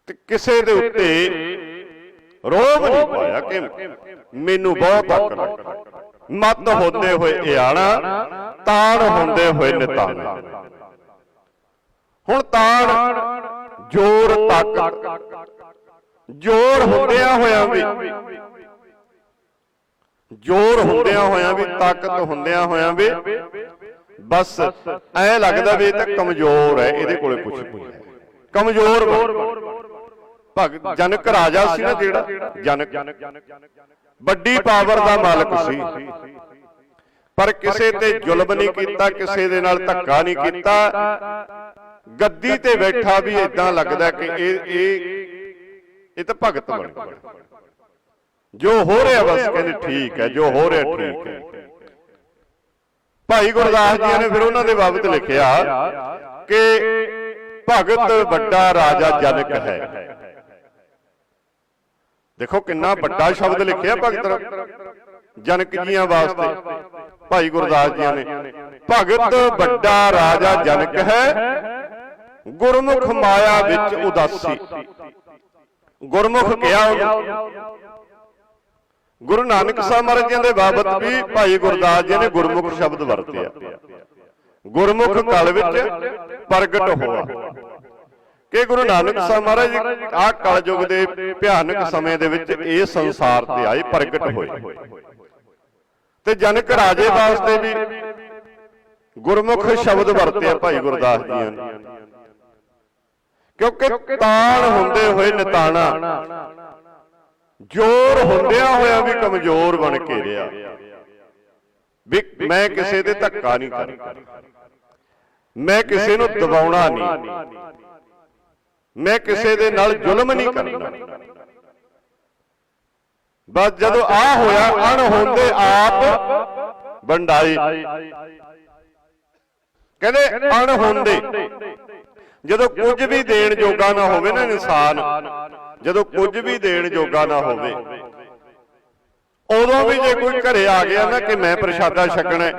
A: ਤੇ ਕਿਸੇ ਦੇ ਉੱਤੇ ਰੋਬ ਨਹੀਂ ਪਾਇਆ। ਕਿ ਮੈਨੂੰ ਬਹੁਤ ਅਕਲ ਹੈ ਮਤ ਹੁੰਦੇ ਹੋਏ ਇਆਣਾ ਤਾਣ ਹੁੰਦੇ ਹੋਏ ਨਿਤਾਣਾ। ਹੁਣ ਤਾਣ ਜੋਰ ਤੱਕ। ਜੋਰ ਹੁੰਦਿਆਂ ਹੋਇਆਂ ਵੀ। ਜੋਰ ਹੁੰਦਿਆਂ ਹੋਇਆਂ ਵੀ ਤਾਕਤ ਹੁੰਦਿਆਂ ਹੋਇਆਂ ਵੀ। ਬਸ ਐ ਲੱਗਦਾ ਵੀ ਇਹ ਤਾਂ ਕਮਜ਼ੋਰ ਹੈ ਇਹਦੇ ਕੋਲੇ ਕੁਝ ਨਹੀਂ ਹੈ ਕਮਜ਼ੋਰ ਭਗ ਜਨਕ ਰਾਜਾ ਸੀ ਨਾ ਜਿਹੜਾ? ਜਨਕ। ਵੱਡੀ ਪਾਵਰ ਦਾ ਮਾਲਕ ਸੀ। ਪਰ ਕਿਸੇ ਤੇ ਜ਼ੁਲਮ ਨਹੀਂ ਕੀਤਾ ਕਿਸੇ ਦੇ ਨਾਲ ਧੱਕਾ ਨਹੀਂ ਕੀਤਾ। ਗੱਦੀ ਤੇ ਬੈਠਾ ਵੀ ਇਦਾਂ ਲੱਗਦਾ ਕਿ ਇਹ ਇਹ ਇਹ ਤਾਂ ਭਗਤ ਬਣ ਗਿਆ। ਜੋ ਹੋ ਰਿਹਾ ਬਸ ਕਹਿੰਦੇ ਠੀਕ ਹੈ ਜੋ ਹੋ ਰਿਹਾ ਠੀਕ ਹੈ। ਭਾਈ ਗੁਰਦਾਸ ਜੀ ਨੇ ਫਿਰ ਉਹਨਾਂ ਦੇ ਬਾਬਤ ਲਿਖਿਆ ਕਿ ਭਗਤ ਵੱਡਾ ਰਾਜਾ ਜਨਕ ਹੈ। ਦੇਖੋ ਕਿੰਨਾ ਵੱਡਾ ਸ਼ਬਦ ਲਿਖਿਆ ਭਗਤ ਜਨਕ ਜੀਆਂ ਵਾਸਤੇ। ਭਾਈ ਗੁਰਦਾਸ ਜੀ ਨੇ। ਭਗਤ ਵੱਡਾ ਰਾਜਾ ਜਨਕ ਹੈ। ਗੁਰਮੁਖ ਮਾਇਆ ਵਿੱਚ ਉਦਾਸੀ। ਗੁਰਮੁਖ ਕਿਹਾ ਗੁਰੂ ਨਾਨਕ ਸਾਹਿਬ ਮਹਾਰਾਜ ਜੀ ਦੇ ਬਾਬਤ ਵੀ ਭਾਈ ਗੁਰਦਾਸ ਜੀ ਨੇ ਗੁਰਮੁਖ ਸ਼ਬਦ ਵਰਤਿਆ ਗੁਰਮੁਖ ਕਲ ਵਿੱਚ ਪ੍ਰਗਟ ਹੋਆ। ਕਿ ਗੁਰੂ ਨਾਨਕ ਸਾਹਿਬ ਮਹਾਰਾਜ ਆਹ ਕਲਯੁਗ ਦੇ ਭਿਆਨਕ ਸਮੇਂ ਦੇ ਵਿੱਚ ਇਹ ਸੰਸਾਰ ਤੇ ਆਏ ਪ੍ਰਗਟ ਹੋਏ। ਤੇ ਜਨਕ ਰਾਜੇ ਵਾਸਤੇ ਵੀ ਗੁਰਮੁਖ ਸ਼ਬਦ ਵਰਤਿਆ ਭਾਈ ਗੁਰਦਾਸ ਜੀ ਨੇ ਕਿਉਂਕਿ ਤਾਣ ਹੁੰਦੇ ਹੋਏ ਨਿਤਾਣਾ। ਜੋਰ ਹੁੰਦਿਆਂ ਹੋਇਆ ਵੀ ਕਮਜ਼ੋਰ ਬਣ ਕੇ ਰਿਹਾ। ਵੀ ਮੈਂ ਕਿਸੇ ਦੇ ਧੱਕਾ ਨਹੀਂ ਕਰਦਾ ਮੈਂ ਕਿਸੇ ਨੂੰ ਦਬਾਉਣਾ ਨਹੀਂ। ਮੈਂ ਕਿਸੇ ਦੇ ਨਾਲ ਜ਼ੁਲਮ ਨਹੀਂ ਕਰਨਾ ਬਸ ਜਦੋਂ ਆ ਹੋਇਆ ਅਣ ਹੁੰਦੇ ਆਪ ਬੰਡਾਈ ਕਹਿੰਦੇ ਅਣ ਹੁੰਦੇ। ਜਦੋਂ ਕੁਝ ਵੀ ਦੇਣ ਜੋਗਾ ਨਾ ਹੋਵੇ ਨਾ ਇਨਸਾਨ ਜਦੋਂ ਕੁਝ ਵੀ ਦੇਣ ਜੋਗਾ ਨਾ ਹੋਵੇ। ਉਦੋਂ ਵੀ ਜੇ ਕੋਈ ਘਰੇ ਆ ਗਿਆ ਨਾ ਕਿ ਮੈਂ ਪ੍ਰਸ਼ਾਦਾ ਛਕਣਾ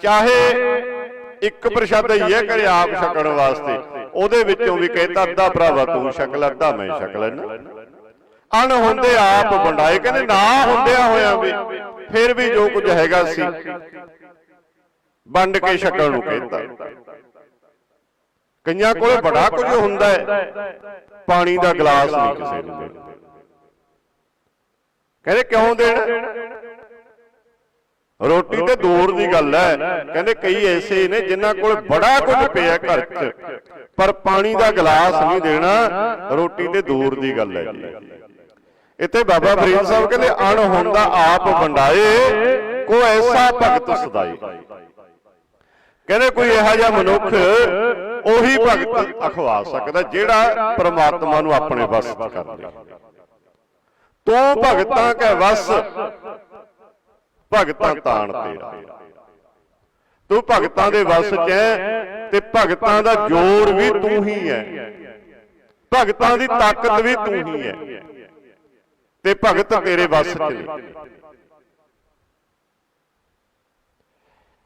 A: ਚਾਹੇ ਇੱਕ ਪ੍ਰਸ਼ਾਦਾ ਹੀ ਹੈ ਘਰੇ ਆਪ ਛਕਣ ਵਾਸਤੇ। ਉਹਦੇ ਵਿੱਚੋਂ ਵੀ ਕਹਿੰਦਾ ਅੱਧਾ ਭਰਾਵਾ ਤੂੰ ਛਕ ਲੈ ਅੱਧਾ ਮੈਂ ਛਕ ਲੈਣਾ ਅਣ ਹੁੰਦੇ ਆਪ ਵੰਡਾਏ ਕਹਿੰਦੇ ਨਾ ਹੁੰਦਿਆਂ ਹੋਇਆਂ ਵੀ ਫਿਰ ਵੀ ਜੋ ਕੁਝ ਹੈਗਾ ਸੀ। ਵੰਡ ਕੇ ਛਕਣ ਨੂੰ ਕਹਿੰਦਾ। ਕਈਆਂ ਕੋਲੇ ਬੜਾ ਕੁਝ ਹੁੰਦਾ ਹੈ। ਪਾਣੀ ਦਾ ਗਲਾਸ ਨਹੀਂ ਕਿਸੇ ਨੂੰ ਕਹਿੰਦੇ ਕਿਉਂ ਦੇਣਾ? ਰੋਟੀ ਤੇ ਦੂਰ ਦੀ ਗੱਲ ਹੈ। ਕਹਿੰਦੇ ਕਈ ਐਸੇ ਨੇ ਜਿਨ੍ਹਾਂ ਕੋਲ ਬੜਾ ਕੁਝ ਪਿਆ ਘਰ 'ਚ ਪਰ ਪਾਣੀ ਦਾ ਗਲਾਸ ਨਹੀਂ ਦੇਣਾ ਰੋਟੀ ਤੇ ਦੂਰ ਦੀ ਗੱਲ ਹੈ ਜੀ। ਇੱਥੇ ਬਾਬਾ ਫਰੀਦ ਸਾਹਿਬ ਕਹਿੰਦੇ ਅਣ ਹੁੰਦਾ ਆਪ ਵੰਡਾਏ ਕੋ ਐਸਾ ਭਗਤ ਸਦਾਈ। ਕਹਿੰਦੇ ਕੋਈ ਇਹੋ ਜਿਹਾ ਮਨੁੱਖ ਉਹੀ ਭਗਤ ਅਖਵਾ ਸਕਦਾ ਜਿਹੜਾ ਪ੍ਰਮਾਤਮਾ ਨੂੰ ਆਪਣੇ ਵਸ ਕਰ ਲੇ। ਤੂੰ ਭਗਤਾਂ ਕੈ ਵਸ ਭਗਤਾਂ ਤਾਣ ਤੇਰਾ। ਤੂੰ ਭਗਤਾਂ ਦੇ ਵਸ ਚ ਹੈ ਤੇ ਭਗਤਾਂ ਦਾ ਜੋਰ ਵੀ ਤੂੰ ਹੀ ਹੈ। ਭਗਤਾਂ ਦੀ ਤਾਕਤ ਵੀ ਤੂੰ ਹੀ ਹੈ। ਤੇ ਭਗਤ ਤੇਰੇ ਵਸ ਚ ਨੇ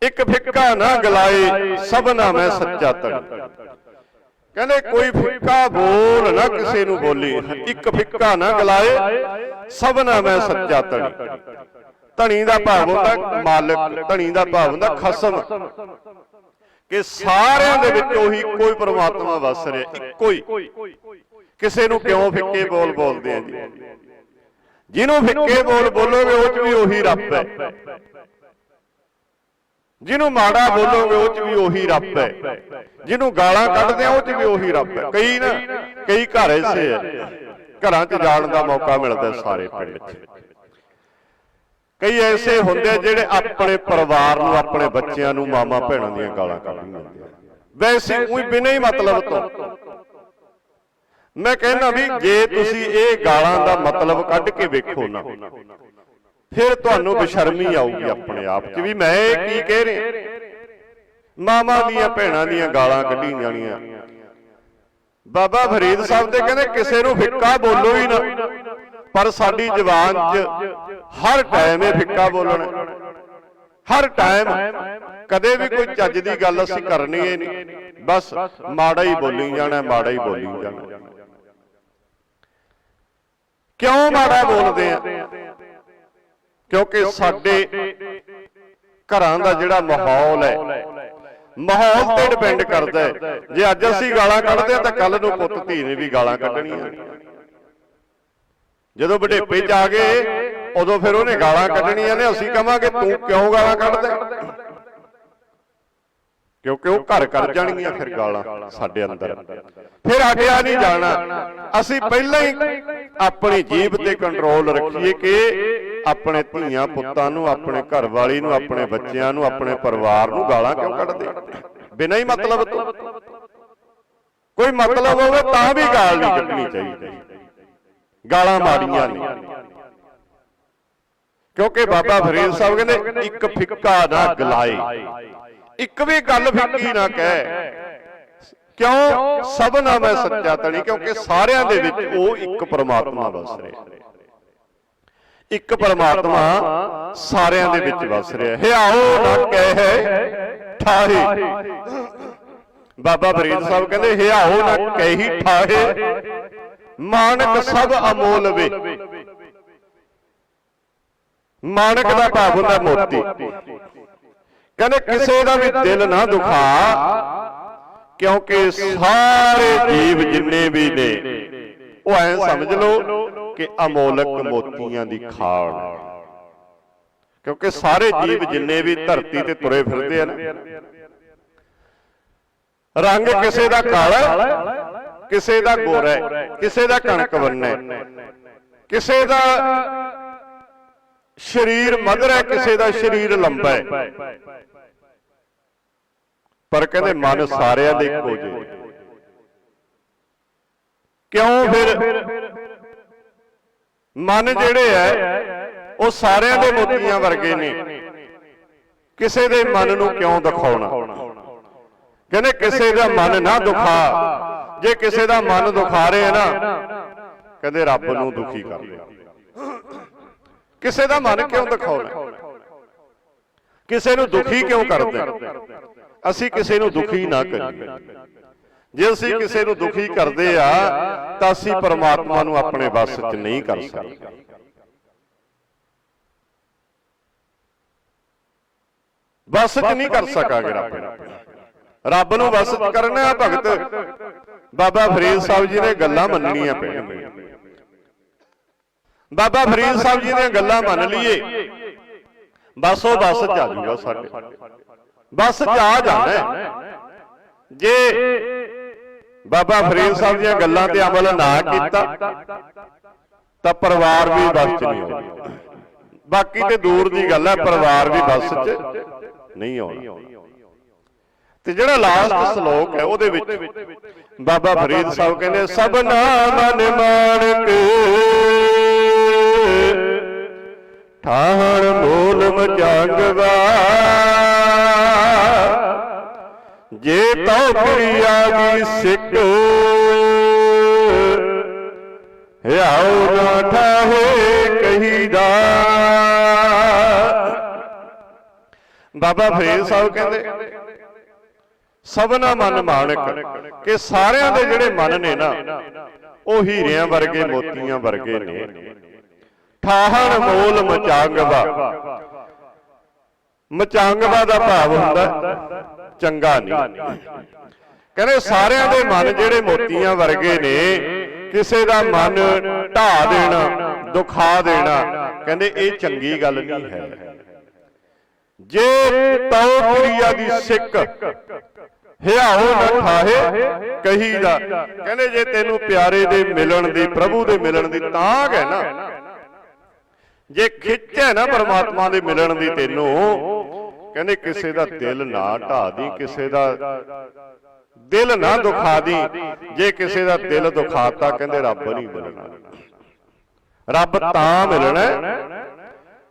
A: ਇੱਕ ਫਿੱਕਾ ਨਾ ਗਲਾਏ ਸਭਨਾ ਮੈਂ ਸੱਚਾ ਤਣ ਕਹਿੰਦੇ ਕੋਈ ਫਿੱਕਾ ਬੋਲ ਨਾ ਕਿਸੇ ਨੂੰ ਬੋਲੀ। ਇੱਕ ਫਿੱਕਾ ਨਾ ਗਲਾਏ ਸਭਨਾ ਮੈਂ ਸੱਚਾ ਤਣ ਧਣੀ ਦਾ ਭਾਵ ਹੁੰਦਾ ਮਾਲਕ ਧਣੀ ਦਾ ਭਾਵ ਹੁੰਦਾ ਖਸਮ। ਕਿ ਸਾਰਿਆਂ ਦੇ ਵਿੱਚ ਉਹੀ ਕੋਈ ਪ੍ਰਮਾਤਮਾ ਵਸ ਰਿਹਾ ਇੱਕੋ ਹੀ। ਕਿਸੇ ਨੂੰ ਕਿਉਂ ਫਿੱਕੇ ਬੋਲ ਬੋਲਦੇ ਆ ਜੀ? ਜਿਹਨੂੰ ਫਿੱਕੇ ਬੋਲ ਬੋਲੋਗੇ ਉਹ ਚ ਵੀ ਉਹੀ ਰੱਬ ਹੈ। ਜਿਹਨੂੰ ਮਾੜਾ ਬੋਲੋਗੇ ਉਹ ਚ ਵੀ ਉਹੀ ਰੱਬ ਹੈ। ਜਿਹਨੂੰ ਗਾਲਾਂ ਕੱਢਦੇ ਆ ਉਹ ਚ ਵੀ ਉਹੀ ਰੱਬ ਹੈ। ਕਈ ਨਾ ਕਈ ਘਰ ਐਸੇ ਆ ਘਰਾਂ 'ਚ ਜਾਣ ਦਾ ਮੌਕਾ ਮਿਲਦਾ ਸਾਰੇ ਪਿੰਡ 'ਚ। ਕਈ ਐਸੇ ਹੁੰਦੇ ਜਿਹੜੇ ਆਪਣੇ ਪਰਿਵਾਰ ਨੂੰ ਆਪਣੇ ਬੱਚਿਆਂ ਨੂੰ ਮਾਮਾ ਭੈਣਾਂ ਦੀਆਂ ਗਾਲਾਂ ਕੱਢੀ ਜਾਂਦੇ ਆ ਵੈਸੇ ਉਹੀ ਬਿਨਾਂ ਹੀ ਮਤਲਬ ਤੋਂ। ਮੈਂ ਕਹਿੰਦਾ ਵੀ ਜੇ ਤੁਸੀਂ ਇਹ ਗਾਲਾਂ ਦਾ ਮਤਲਬ ਕੱਢ ਕੇ ਵੇਖੋ ਨਾ ਫਿਰ ਤੁਹਾਨੂੰ ਬੇਸ਼ਰਮੀ ਆਊਗੀ ਆਪਣੇ ਆਪ 'ਚ ਵੀ। ਮੈਂ ਇਹ ਕੀ ਕਹਿ ਰਿਹਾ? ਮਾਮਾ ਦੀਆਂ ਭੈਣਾਂ ਦੀਆਂ ਗਾਲਾਂ ਕੱਢੀ ਜਾਣੀਆਂ। ਬਾਬਾ ਫਰੀਦ ਸਾਹਿਬ ਤੇ ਕਹਿੰਦੇ ਕਿਸੇ ਨੂੰ ਫਿੱਕਾ ਬੋਲੋ ਹੀ ਨਾ। ਪਰ ਸਾਡੀ ਜ਼ੁਬਾਨ 'ਚ ਹਰ ਟਾਈਮ ਇਹ ਫਿੱਕਾ ਬੋਲਣਾ। ਹਰ ਟਾਈਮ ਕਦੇ ਵੀ ਕੋਈ ਚੱਜ ਦੀ ਗੱਲ ਅਸੀਂ ਕਰਨੀ ਹੀ ਨਹੀਂ। ਬਸ ਮਾੜਾ ਹੀ ਬੋਲੀ ਜਾਣਾ ਮਾੜਾ ਹੀ ਬੋਲੀ ਜਾਣਾ। ਕਿਉਂ ਮਾੜਾ ਬੋਲਦੇ ਆ? ਕਿਉਂਕਿ ਸਾਡੇ ਘਰਾਂ ਦਾ ਜਿਹੜਾ ਮਾਹੌਲ ਹੈ ਮਾਹੌਲ ਤੇ ਡਿਪੈਂਡ ਕਰਦਾ ਹੈ। ਜੇ ਅੱਜ ਅਸੀਂ ਗਾਲਾਂ ਕੱਢਦੇ ਆ ਤਾਂ ਕੱਲ ਨੂੰ ਪੁੱਤ ਧੀ ਨੇ ਵੀ ਗਾਲਾਂ ਕੱਢਣੀਆਂ। ਜਦੋਂ ਵਡੇਪੇ ਚ ਆ ਗਏ ਉਦੋਂ ਫਿਰ ਉਹਨੇ ਗਾਲਾਂ ਕੱਢਣੀਆਂ ਨੇ ਅਸੀਂ ਕਵਾਂਗੇ ਤੂੰ ਕਿਉਂ ਗਾਲਾਂ ਕੱਢਦਾ? ਕਿਉਂਕਿ ਉਹ ਘਰ ਕਰ ਜਾਣਗੀਆਂ ਫਿਰ ਗਾਲਾਂ ਸਾਡੇ ਅੰਦਰ। ਫਿਰ ਹਟਿਆ ਨਹੀਂ ਜਾਣਾ। ਅਸੀਂ ਪਹਿਲਾਂ ਹੀ ਆਪਣੀ ਜੀਭ ਤੇ ਕੰਟਰੋਲ ਰੱਖੀਏ ਕਿ ਆਪਣੇ ਧੀਆਂ ਪੁੱਤਾਂ ਨੂੰ ਆਪਣੇ ਘਰ ਵਾਲੀ ਨੂੰ ਆਪਣੇ ਬੱਚਿਆਂ ਨੂੰ ਆਪਣੇ ਪਰਿਵਾਰ ਨੂੰ ਗਾਲਾਂ ਕਿਉਂ ਕੱਢਦੇ? ਬਿਨਾਂ ਹੀ ਮਤਲਬ ਤੋਂ। ਕੋਈ ਮਤਲਬ ਹੋਵੇ ਤਾਂ ਵੀ ਗਾਲ ਨਹੀਂ ਕੱਢਣੀ ਚਾਹੀਦੀ। ਗਾਲਾਂ ਮਾਰੀਆਂ ਨੇ। ਕਿਉਂਕਿ ਬਾਬਾ ਫਰੀਦ ਸਾਹਿਬ ਕਹਿੰਦੇ, ਇੱਕ ਫਿੱਕਾ ਨਾ ਗਲਾਏ। ਇੱਕ ਵੀ ਗੱਲ ਫਿੱਕੀ ਨਾ ਕਹਿ। ਕਿਉਂ? ਸਭਨਾ ਮੈਂ ਸੱਚਾ ਤਣੀ, ਕਿਉਂਕਿ ਸਾਰਿਆਂ ਦੇ ਵਿੱਚ ਉਹ ਇੱਕ ਪਰਮਾਤਮਾ ਵਸ ਰਿਹਾ। ਇੱਕ ਪਰਮਾਤਮਾ ਸਾਰਿਆਂ ਦੇ ਵਿੱਚ ਵਸ ਰਿਹਾ। ਹਿਆਓ ਨਾ ਕਹਿ ਠਾਹੇ। ਬਾਬਾ ਫਰੀਦ ਸਾਹਿਬ ਕਹਿੰਦੇ ਹਿਆਓ ਨਾ ਕਹਿ ਠਾਹੇ। ਮਾਨਕ ਸਭ ਅਮੋਲ ਵੇ। ਮਾਨਕ ਦਾ ਭਾਵ ਹੁੰਦਾ ਮੋਤੀ। ਕਹਿੰਦੇ ਕਿਸੇ ਦਾ ਵੀ ਦਿਲ ਨਾ ਦੁਖਾ ਕਿਉਂਕਿ ਸਾਰੇ ਜੀਵ ਜਿੰਨੇ ਵੀ ਨੇ ਉਹ ਐ ਸਮਝ ਲਓ ਕਿ ਅਮੋਲਕ ਮੋਤੀਆਂ ਦੀ ਖਾਣ ਕਿਉਂਕਿ ਸਾਰੇ ਜੀਵ ਜਿੰਨੇ ਵੀ ਧਰਤੀ ਤੇ ਤੁਰੇ ਫਿਰਦੇ ਆ ਨਾ। ਰੰਗ ਕਿਸੇ ਦਾ ਕਾਲਾ ਕਿਸੇ ਦਾ ਗੋਰਾ ਕਿਸੇ ਦਾ ਕਣਕ ਵੰਨਾ ਕਿਸੇ ਦਾ ਸਰੀਰ ਮਧਰ ਹੈ ਕਿਸੇ ਦਾ ਸਰੀਰ ਲੰਬਾ ਹੈ। ਪਰ ਕਹਿੰਦੇ ਮਨ ਸਾਰਿਆਂ ਦੇ ਇੱਕੋ ਜਿਹੇ ਕਿਉਂ ਫਿਰ ਮਨ ਜਿਹੜੇ ਐ ਉਹ ਸਾਰਿਆਂ ਦੇ ਮੋਤੀਆਂ ਵਰਗੇ ਨੇ। ਕਿਸੇ ਦੇ ਮਨ ਨੂੰ ਕਿਉਂ ਦਿਖਾਉਣਾ? ਕਹਿੰਦੇ ਕਿਸੇ ਦਾ ਮਨ ਨਾ ਦੁਖਾ। ਜੇ ਕਿਸੇ ਦਾ ਮਨ ਦੁਖਾ ਰਹੇ ਨਾ ਕਹਿੰਦੇ ਰੱਬ ਨੂੰ ਦੁਖੀ ਕਰ ਰਿਹਾ ਕਿਸੇ ਦਾ ਮਨ ਕਿਉਂ ਦਿਖਾਉਣਾ? ਕਿਸੇ ਨੂੰ ਦੁਖੀ ਕਿਉਂ ਕਰਦੇ? ਅਸੀਂ ਕਿਸੇ ਨੂੰ ਦੁਖੀ ਨਾ ਕਰੀਏ। ਜੇ ਅਸੀਂ ਕਿਸੇ ਨੂੰ ਦੁਖੀ ਕਰਦੇ ਆ ਤਾਂ ਅਸੀਂ ਪਰਮਾਤਮਾ ਨੂੰ ਆਪਣੇ ਵੱਸ 'ਚ ਨਹੀਂ ਕਰ ਸਕਦੇ। ਵੱਸ 'ਚ ਨਹੀਂ ਕਰ ਸਕਾਂਗੇ ਰੱਬ। ਨੂੰ ਰੱਬ ਨੂੰ ਵੱਸ ਕਰਨਾ ਹੈ ਭਗਤ। ਬਾਬਾ ਫਰੀਦ ਸਾਹਿਬ ਜੀ ਨੇ ਗੱਲਾਂ ਮੰਨਣੀਆਂ ਪੈਣਗੀਆਂ ਬਾਬਾ ਫਰੀਦ ਸਾਹਿਬ ਜੀ ਦੀਆਂ ਗੱਲਾਂ ਮੰਨ ਲਈਏ। ਬਸ ਉਹ ਬੱਸ ਚ ਆ ਜਾਊਗਾ ਸਾਡੇ। ਬੱਸ ਚ ਆ ਜਾਣਾ ਜੇ ਬਾਬਾ ਫਰੀਦ ਸਾਹਿਬ ਦੀਆਂ ਗੱਲਾਂ ਤੇ ਅਮਲ ਨਾ ਕੀਤਾ, ਤਾਂ ਪਰਿਵਾਰ ਵੀ ਬੱਸ ਚ ਨਹੀਂ ਆਉਣਾ ਬਾਕੀ ਤੇ ਦੂਰ ਦੀ ਗੱਲ ਹੈ, ਪਰਿਵਾਰ ਵੀ ਬੱਸ ਚ ਨਹੀਂ ਆਉਣਾ ਤੇ ਜਿਹੜਾ ਲਾਸਟ ਸ਼ਲੋਕ ਹੈ ਉਹਦੇ ਵਿੱਚ ਬਾਬਾ ਫਰੀਦ ਸਾਹਿਬ ਕਹਿੰਦੇ ਸਭਨਾ ਮਨ ਮਾਣਕ ਠਾਹਣ ਮੂਲ ਮਚਾਂਗਵਾ। ਜੇ ਤਉ ਪ੍ਰਿਆ ਦੀ ਸਿੱਖ ਹਿਆਉ ਨਾ ਠਾਹੇ ਕਹੀਦਾ। ਬਾਬਾ ਫਰੀਦ ਸਾਹਿਬ ਕਹਿੰਦੇ ਸਭਨਾ ਮਨ ਮਾਣਕ ਕਿ ਸਾਰਿਆਂ ਦੇ ਜਿਹੜੇ ਮਨ ਨੇ ਨਾ ਉਹ ਹੀਰਿਆਂ ਵਰਗੇ ਮੋਤੀਆਂ ਵਰਗੇ ਨੇ। ਠਾਹਣ ਮੋਲ ਮਚਾਂਗਵਾ। ਮਚਾਂਗਵਾ। ਦਾ ਭਾਵ ਹੁੰਦਾ ਚੰਗਾ ਨਹੀਂ। ਕਹਿੰਦੇ ਸਾਰਿਆਂ ਦੇ ਮਨ ਜਿਹੜੇ ਮੋਤੀਆਂ ਵਰਗੇ ਨੇ ਕਿਸੇ ਦਾ ਮਨ ਢਾ ਦੇਣਾ ਦੁਖਾ ਦੇਣਾ ਕਹਿੰਦੇ ਇਹ ਚੰਗੀ ਗੱਲ ਨਹੀਂ ਹੈ। ਜੇ ਤਉ ਪ੍ਰਿਆ ਦੀ ਸਿੱਕ ਹਿਆਉ ਨਾ ਠਾਹੇ ਕਹੀਦਾ। ਕਹਿੰਦੇ। ਜੇ ਤੈਨੂੰ ਪਿਆਰੇ ਦੇ ਮਿਲਣ ਦੀ ਪ੍ਰਭੂ ਦੇ ਮਿਲਣ ਦੀ ਤਾਂਗ ਹੈ ਨਾ। ਜੇ ਖਿੱਚ ਹੈ ਨਾ ਪਰਮਾਤਮਾ ਦੇ ਮਿਲਣ ਦੀ ਤੈਨੂੰ ਕਹਿੰਦੇ ਕਿਸੇ ਦਾ ਦਿਲ ਨਾ ਢਾ ਦੀ ਕਿਸੇ ਦਾ ਦਿਲ ਨਾ ਦੁਖਾ ਦੀ ਜੇ ਕਿਸੇ ਦਾ ਦਿਲ ਦੁਖਾਤਾ ਕਹਿੰਦੇ ਰੱਬ ਨਹੀਂ ਮਿਲਣਾ। ਰੱਬ ਤਾਂ ਮਿਲਣਾ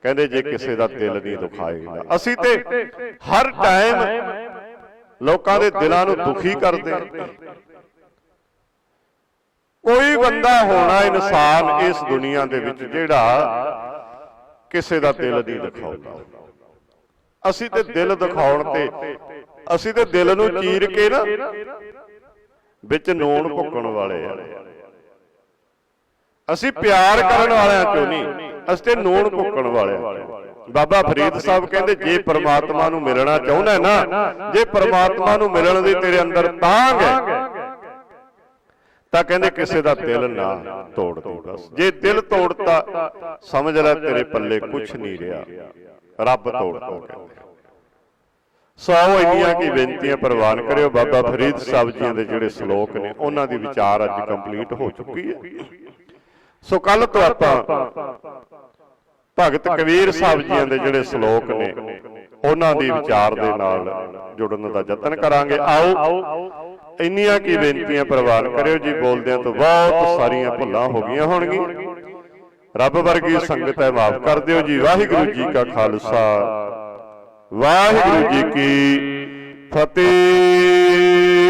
A: ਕਹਿੰਦੇ ਜੇ ਕਿਸੇ ਦਾ ਦਿਲ ਨਹੀਂ ਦੁਖਾਏਗਾ। ਅਸੀਂ ਤੇ ਹਰ ਟਾਈਮ ਲੋਕਾਂ ਦੇ ਦਿਲਾਂ ਨੂੰ ਦੁਖੀ ਕਰਦੇ। ਕੋਈ ਬੰਦਾ ਹੋਣਾ ਇਨਸਾਨ ਇਸ ਦੁਨੀਆ ਦੇ ਵਿੱਚ ਜਿਹੜਾ ਕਿਸੇ ਦਾ ਦਿਲ ਨਹੀਂ ਦਿਖਾਉਂਦਾ। ਅਸੀਂ ਤੇ ਦਿਲ ਦਿਖਾਉਣ ਤੇ ਅਸੀਂ ਤੇ ਦਿਲ ਨੂੰ ਚੀਰ ਕੇ ਨਾ ਵਿੱਚ ਨੂਣ ਭੁੱਕਣ ਵਾਲੇ ਆ। ਅਸੀਂ ਪਿਆਰ ਕਰਨ ਵਾਲਿਆਂ ਚੋਂ ਨਹੀਂ ਅਸੀਂ ਤੇ ਨੂਣ ਭੁੱਕਣ ਵਾਲਿਆਂ ਚੋਂ। ਬਾਬਾ ਫਰੀਦ ਸਾਹਿਬ ਕਹਿੰਦੇ ਜੇ ਪ੍ਰਮਾਤਮਾ ਨੂੰ ਮਿਲਣਾ ਚਾਹੁੰਦਾ ਹੈ ਨਾ ਜੇ ਪ੍ਰਮਾਤਮਾ ਨੂੰ ਮਿਲਣ ਦੀ ਤੇਰੇ ਅੰਦਰ ਤਾਂਗ ਹੈ ਤਾਂ ਕਹਿੰਦੇ ਕਿਸੇ ਦਾ ਦਿਲ ਨਾ ਤੋੜ ਦੇ ਬਸ ਜੇ ਦਿਲ ਤੋੜਤਾ ਸਮਝ ਲੈ ਤੇਰੇ ਪੱਲੇ ਕੁਝ ਨਹੀਂ ਰਿਹਾ। ਰੱਬ ਤੋੜਦਾ ਕਹਿੰਦੇ ਸੋ ਆਓ ਇੰਨੀਆਂ ਕੀ ਬੇਨਤੀਆਂ ਪ੍ਰਵਾਨ ਕਰਿਓ ਬਾਬਾ ਫਰੀਦ ਸਾਹਿਬ ਜੀਆਂ ਦੇ ਜਿਹੜੇ ਸ਼ਲੋਕ ਨੇ ਉਹਨਾਂ ਦੀ ਵਿਚਾਰ ਅੱਜ ਕੰਪਲੀਟ ਹੋ ਚੁੱਕੀ ਹੈ। ਸੋ ਕੱਲ ਤੋਂ ਆਪਾਂ ਭਗਤ ਕਬੀਰ ਸਾਹਿਬ ਜੀਆਂ ਦੇ ਜਿਹੜੇ ਸ਼ਲੋਕ ਨੇ ਉਹਨਾਂ ਦੀ ਵਿਚਾਰ ਦੇ ਨਾਲ ਜੁੜਨ ਦਾ ਯਤਨ ਕਰਾਂਗੇ। ਆਓ ਇੰਨੀਆਂ ਕੀ ਬੇਨਤੀਆਂ ਪ੍ਰਵਾਨ ਕਰਿਓ ਜੀ ਬੋਲਦਿਆਂ ਤੋਂ ਬਹੁਤ ਸਾਰੀਆਂ ਭੁੱਲਾਂ ਹੋ ਗਈਆਂ ਹੋਣਗੀਆਂ। ਰੱਬ ਵਰਗੀ ਸੰਗਤ ਹੈ ਮਾਫ ਕਰ ਦਿਓ ਜੀ। ਵਾਹਿਗੁਰੂ ਜੀ ਕਾ ਖਾਲਸਾ। ਵਾਹਿਗੁਰੂ ਜੀ ਕੀ ਫਤਿਹ।